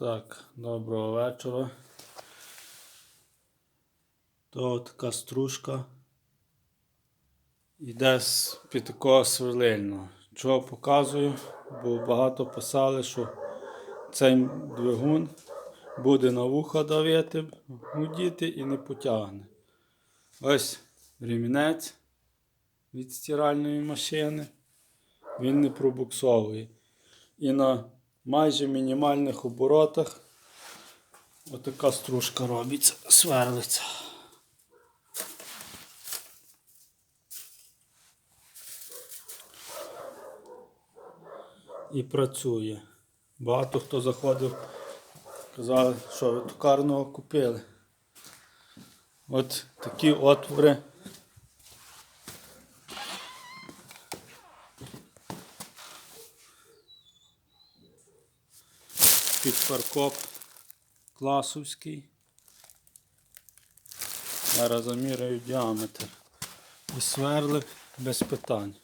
Так, доброго вечора. То така стружка. Йде під такого сверлильного. Чого показую? Бо багато писали, що цей двигун буде на вуха давити, гудіти і не потягне. Ось ремінець від стиральної машини. Він не пробуксовує. І на майже мінімальних оборотах отака стружка робиться, сверлиться. І працює. Багато хто заходив, казали, що ви токарного купили. От такі отвори. Під класовський. Зараз заміряю діаметр. І сверли без питань.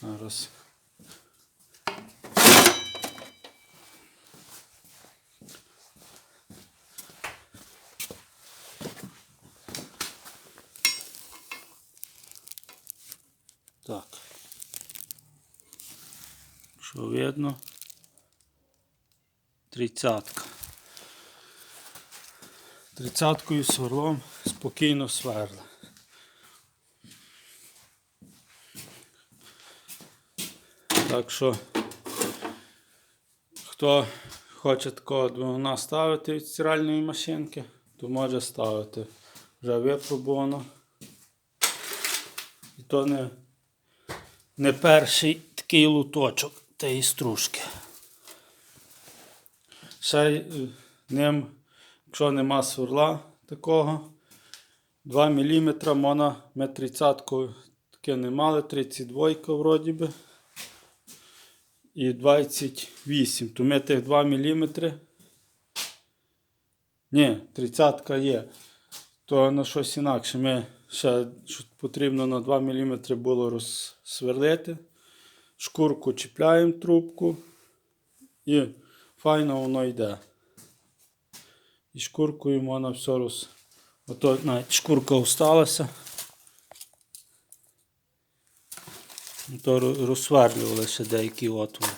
Зараз. Так. Що видно? Тридцятка. Тридцяткою сверлом спокійно сверли. Так що, хто хоче такого двигуна ставити від стиральної машинки, то може ставити. Вже випробовано. І то не, не перший такий луточок тієї стружки. Ще ним, якщо нема сверла такого, 2 мм можна ми 30 таке не мали, 32 вроді би. І 28. То ми тих 2 мм. Ні, 30 є. То на щось інакше. Ми ще потрібно на 2 мм було розсверлити. Шкурку чіпляємо трубку і файно воно йде. І шкуркою можна все роз. Ото навіть шкурка осталася. То розсварлювалися деякі отвори.